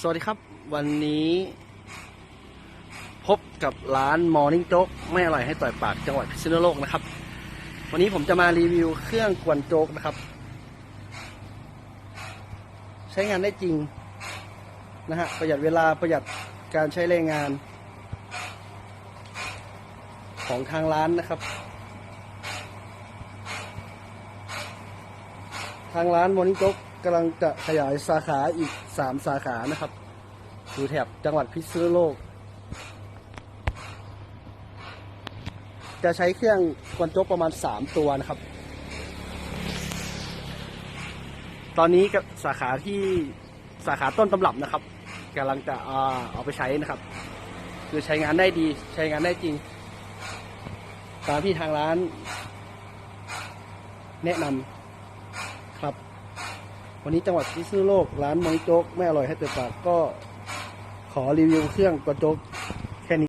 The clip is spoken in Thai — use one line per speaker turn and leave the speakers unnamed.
สวัสดีครับ วันนี้พบกับร้านมอร์นิ่งโจ๊กไม่อร่อยให้ต่อยปากจังหวัดพิษณุโลกนะครับ วันนี้ผมจะมารีวิวเครื่องกวนโจ๊กนะครับ ใช้งานได้จริงนะฮะประหยัดเวลาประหยัดการใช้แรงงาน ของทางร้านนะครับ ทางร้านมอร์นิ่งโจ๊ก กำลังจะขยายสาขาอีกสามสาขานะครับ อยู่แถบจังหวัดพิษณุโลก จะใช้เครื่องกวนโจ๊กประมาณสามตัวนะครับ ตอนนี้กับสาขาที่สาขาต้นตำรับนะครับกำลังจะเอาไปใช้นะครับ คือใช้งานได้ดีใช้งานได้จริง ตามที่ทางร้านแนะนำครับ วันนี้จังหวัดพิษณุโลกร้านมองโจ๊กไม่อร่อยให้เต็มปากก็ขอรีวิวเครื่องกระโจ๊ก